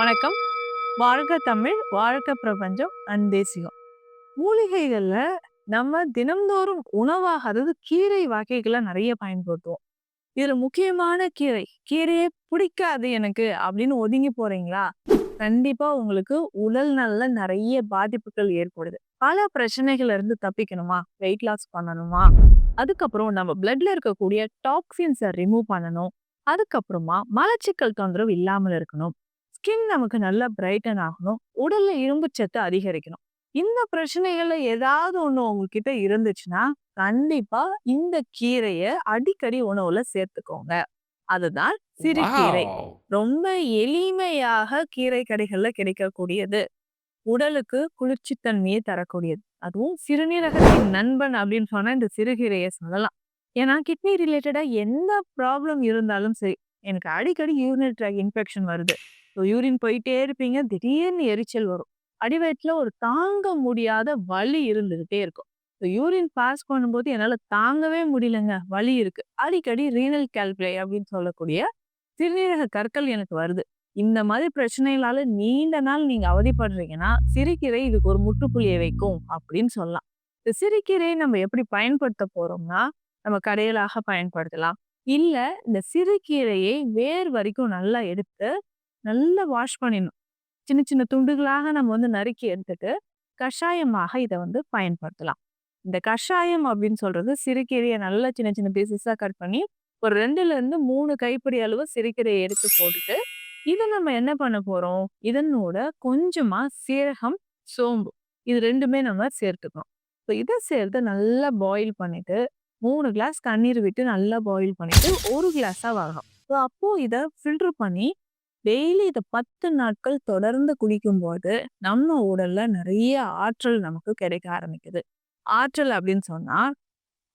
வணக்கம். வாழ்க தமிழ் வாழ்க பிரபஞ்சம் அன்பேசியம் மூலிகைகளில் நம்ம தினம்தோறும் உணவாக அதாவது கீரை வகைகளை நிறைய பயன்படுத்துவோம். இதில் முக்கியமான கீரை கீரையே பிடிக்காது எனக்கு அப்படின்னு ஒதுங்கி போறீங்களா? கண்டிப்பாக உங்களுக்கு உடல் நல்ல நிறைய பாதிப்புகள் ஏற்படுது. பல பிரச்சனைகள் இருந்து தப்பிக்கணுமா? வெயிட் லாஸ் பண்ணணுமா? அதுக்கப்புறம் நம்ம பிளட்ல இருக்கக்கூடிய டாக்ஸின்ஸை ரிமூவ் பண்ணணும். அதுக்கப்புறமா மலச்சிக்கல் தொந்தரவு இல்லாமல் இருக்கணும். ஸ்கின் நமக்கு நல்லா பிரைட்டன் ஆகணும். உடல்ல இரும்பு சத்து அதிகரிக்கணும். இந்த பிரச்சனைகள்ல ஏதாவது ஒண்ணு உங்ககிட்ட இருந்துச்சுன்னா கண்டிப்பா இந்த கீரைய அடிக்கடி உணவுல சேர்த்துக்கோங்க. அதுதான் சிறுகீரை! ரொம்ப எளிமையாக கீரை கடைகள்ல கிடைக்கக்கூடியது. உடலுக்கு குளிர்ச்சித்தன்மையை தரக்கூடியது. அதுவும் சிறுநீரகத்தின் நண்பன் அப்படின்னு சொன்னா இந்த சிறுகீரையை சொல்லலாம். ஏன்னா கிட்னி ரிலேட்டடா எந்த ப்ராப்ளம் இருந்தாலும் சரி எனக்கு அடிக்கடி யூரினரி ட்ராக் இன்ஃபெக்ஷன் வருது. ஸோ யூரின் போயிட்டே இருப்பீங்க. திடீர்னு எரிச்சல் வரும். அடிவயிற்றுல ஒரு தாங்க முடியாத வலி இருந்துகிட்டே இருக்கும். ஸோ யூரின் பாஸ் பண்ணும்போது என்னால் தாங்கவே முடியலங்க. வலி இருக்கு. அடிக்கடி ரீனல் கேல்குலை அப்படின்னு சொல்லக்கூடிய சிறுநீரக கற்கள் எனக்கு வருது. இந்த மாதிரி பிரச்சனைகளால நீண்ட நாள் நீங்க அவதிப்படுறீங்கன்னா சிறுகீரை இதுக்கு ஒரு முற்றுப்புள்ளியை வைக்கும் அப்படின்னு சொல்லலாம். இந்த சிறுகீரையை நம்ம எப்படி பயன்படுத்த போறோம்னா நம்ம கடையலாக பயன்படுத்தலாம். இல்ல இந்த சிறுகீரையை வேர் வரைக்கும் நல்லா எடுத்து நல்லா வாஷ் பண்ணிடணும். சின்ன சின்ன துண்டுகளாக நம்ம வந்து நறுக்கி எடுத்துட்டு கஷாயமாக இதை வந்து பயன்படுத்தலாம். இந்த கஷாயம் அப்படின்னு சொல்றது சிறுகீரையை நல்லா சின்ன சின்ன பீசஸாக கட் பண்ணி ஒரு ரெண்டுல இருந்து மூணு கைப்பிடி அளவு சிறுகீரையை எடுத்து போட்டுட்டு இதை நம்ம என்ன பண்ண போறோம்? இதனோட கொஞ்சமா சீரகம் சோம்பு இது ரெண்டுமே நம்ம சேர்த்துக்கணும். ஸோ இதை சேர்த்து நல்லா பாயில் பண்ணிட்டு மூணு கிளாஸ் தண்ணீர் விட்டு நல்லா பாயில் பண்ணிட்டு ஒரு கிளாஸாக வரும் ஸோ அப்போ இதை ஃபில்டர் பண்ணி டெய்லி இதை பத்து நாட்கள் தொடர்ந்து குடிக்கும்போது நம்ம உடல்ல நிறைய ஆற்றல் நமக்கு கிடைக்க ஆரம்பிக்குது. ஆற்றல் அப்படின்னு சொன்னா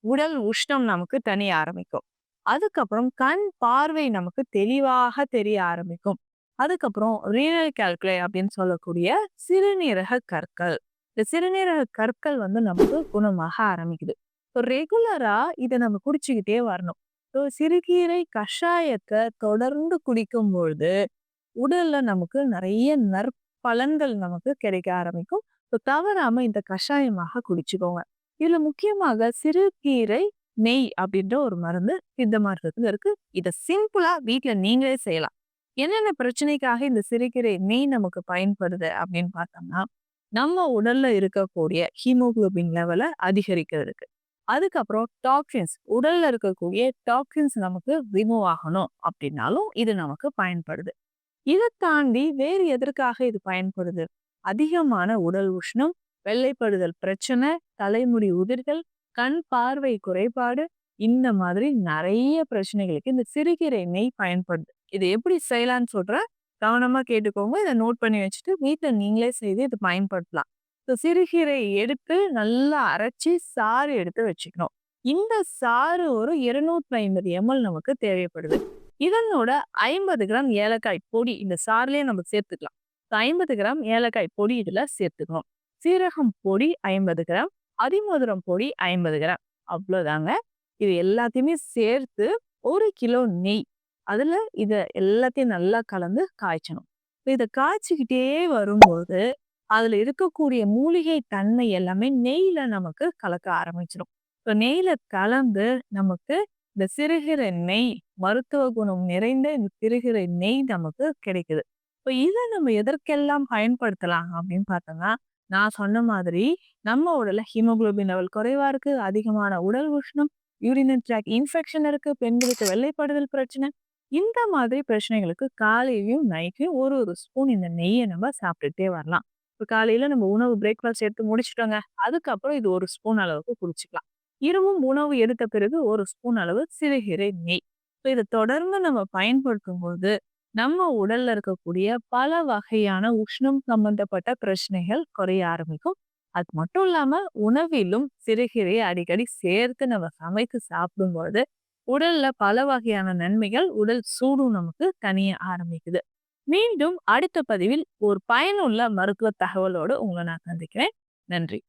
உடல் உஷ்ணம் நமக்கு தனிய ஆரம்பிக்கும். அதுக்கப்புறம் கண் பார்வை நமக்கு தெளிவாக தெரிய ஆரம்பிக்கும். அதுக்கப்புறம் ரீனல் கால்குலை அப்படின்னு சொல்லக்கூடிய சிறுநீரக கற்கள். இந்த சிறுநீரக கற்கள் வந்து நமக்கு குணமாக ஆரம்பிக்குது. ஸோ ரெகுலரா இதை நம்ம குடிச்சுக்கிட்டே வரணும். ஸோ சிறுகீரை கஷாயத்தை தொடர்ந்து குடிக்கும் பொழுது உடல்ல நமக்கு நிறைய நற்பலன்கள் நமக்கு கிடைக்க ஆரம்பிக்கும். ஸோ தவறாம இந்த கஷாயமாக குடிச்சுக்கோங்க. இதுல முக்கியமாக சிறுகீரை நெய் அப்படின்ற ஒரு மருந்து இந்த மருந்துல இருக்கு. இதை சிம்பிளா வீட்டில் நீங்களே செய்யலாம். என்னென்ன பிரச்சனைக்காக இந்த சிறுகீரை நெய் நமக்கு பயன்படுது அப்படின்னு பார்த்தோம்னா நம்ம உடல்ல இருக்கக்கூடிய ஹீமோகுளோபின் லெவலை அதிகரிக்கிறதுக்கு. அதுக்கப்புறம் டாக்ஸின்ஸ் உடல்ல இருக்கக்கூடிய டாக்ஸின்ஸ் நமக்கு ரிமூவ் ஆகணும் அப்படின்னாலும் இது நமக்கு பயன்படுது. இதை தாண்டி வேறு எதற்காக இது பயன்படுது? அதிகமான உடல் உஷ்ணம் வெள்ளைப்படுதல் பிரச்சனை தலைமுடி உதிர்கள் கண் பார்வை குறைபாடு இந்த மாதிரி நிறைய பிரச்சனைகளுக்கு இந்த சிறுகீரை நெய் பயன்படுது. இது எப்படி செய்யலாம்னு சொல்ற கவனமா கேட்டுக்கோங்க. இதை நோட் பண்ணி வச்சுட்டு வீட்டில் நீங்களே செய்து இது பயன்படுத்தலாம். ஸோ சிறுகீரை எடுத்து நல்லா அரைச்சி சாறு எடுத்து வச்சுக்கணும். இந்த சாறு ஒரு இருநூத்தி ஐம்பது எம்எல் நமக்கு தேவைப்படுது. இதனோட ஐம்பது கிராம் ஏலக்காய் பொடி இந்த சாறுலேயே நம்ம சேர்த்துக்கலாம். ஐம்பது கிராம் ஏலக்காய் பொடி இதில் சேர்த்துக்கணும். சீரகம் பொடி ஐம்பது கிராம் அதிமதுரம் பொடி ஐம்பது கிராம். அவ்வளோதாங்க. இது எல்லாத்தையுமே சேர்த்து ஒரு கிலோ நெய். அதில் இதை எல்லாத்தையும் நல்லா கலந்து காய்ச்சணும். இதை காய்ச்சிக்கிட்டே வரும்போது அதுல இருக்கக்கூடிய மூலிகை தன்மை எல்லாமே நெய்ல நமக்கு கலக்க ஆரம்பிச்சிடும் இப்போ நெய்ல கலந்து நமக்கு இந்த சிறுகிற நெய் மருத்துவ குணம் நிறைந்த இந்த சிறுகிற நெய் நமக்கு கிடைக்குது. இப்போ இதை நம்ம எதற்கெல்லாம் பயன்படுத்தலாம் அப்படின்னு பார்த்தோம்னா நான் சொன்ன மாதிரி நம்ம உடல்ல ஹீமோகுளோபின் லெவல் குறைவா இருக்கு அதிகமான உடல் உஷ்ணம் யூரினரி ட்ராக் இன்ஃபெக்ஷன் இருக்கு பெண்களுக்கு வெள்ளைப்படுதல் பிரச்சனை இந்த மாதிரி பிரச்சனைகளுக்கு காலையையும் நைட்டையும் ஒரு ஒரு ஸ்பூன் இந்த நெய்யை நம்ம சாப்பிட்டுட்டே வரலாம். இப்போ காலையில நம்ம உணவு பிரேக்ஃபாஸ்ட் எடுத்து முடிச்சிட்டோங்க. அதுக்கப்புறம் இது ஒரு ஸ்பூன் அளவுக்கு குடிச்சுக்கலாம். இரவும் உணவு எடுத்த பிறகு ஒரு ஸ்பூன் அளவு சிறுகீரை நெய். ஸோ இதை தொடர்ந்து நம்ம பயன்படுத்தும் போது நம்ம உடல்ல இருக்கக்கூடிய பல வகையான உஷ்ணம் சம்பந்தப்பட்ட பிரச்சனைகள் குறைய ஆரம்பிக்கும். அது மட்டும் இல்லாம உணவிலும் சிறுகீரையை அடிக்கடி சேர்த்து நம்ம சமைத்து சாப்பிடும்போது உடல்ல பல வகையான நன்மைகள் உடல் சூடும் நமக்கு தனிய ஆரம்பிக்குது. மீண்டும் அடுத்த பதிவில் ஒரு பயனுள்ள மருத்துவ தகவலோடு உங்களை நான் சந்திக்கிறேன். நன்றி.